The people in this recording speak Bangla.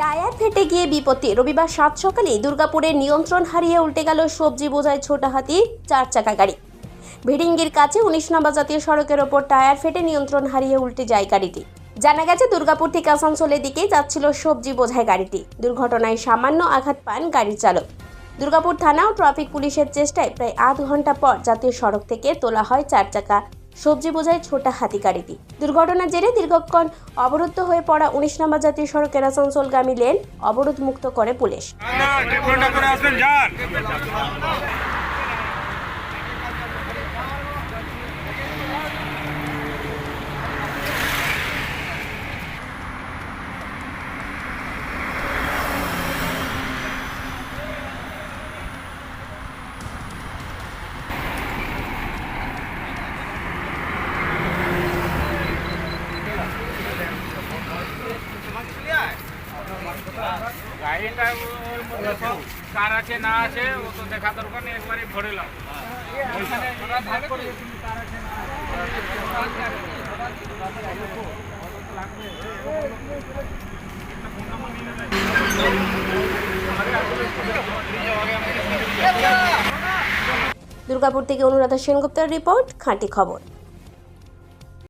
টায়ার ফেটে গিয়ে বিপত্তি। রবিবার সাত সকালে দুর্গাপুরে নিয়ন্ত্রণ হারিয়ে উল্টে গেল সবজি বোঝায় ছোট হাতি চার চাকা গাড়ি। ভিডিঙ্গির কাছে উনিশ নম্বর জাতীয় সড়কের ওপর টায়ার ফেটে নিয়ন্ত্রণ হারিয়ে উল্টে যায় গাড়িটি। জানা গেছে, দুর্গাপুর থেকে আসানসোলের দিকে যাচ্ছিল সবজি বোঝায় গাড়িটি। দুর্ঘটনায় সামান্য আঘাত পান গাড়ির চালক। দুর্গাপুর থানা ও ট্রাফিক পুলিশের চেষ্টায় প্রায় আধ ঘণ্টা পর জাতীয় সড়ক থেকে তোলা হয় চার চাকা। সবজি বোঝায় ছোটা হাতি গাড়িটি দুর্ঘটনার জেরে দীর্ঘক্ষণ অবরুদ্ধ হয়ে পড়া উনিশ নম্বর জাতীয় সড়কের আসানসোলগামী লেন অবরোধ মুক্ত করে পুলিশ ঘণ্টা করে আসবেন যান গাড়িটা ওর মধ্যে সব কার আছে না আছে ও তো দেখা দরকার নেই একবারে ভরেলাম ওইখানে ওরা ভাগ করে দিয়েছিল, কার আছে না দুর্গাপুর থেকে অনুরাধা সেনগুপ্তার রিপোর্ট খাঁটি খবর।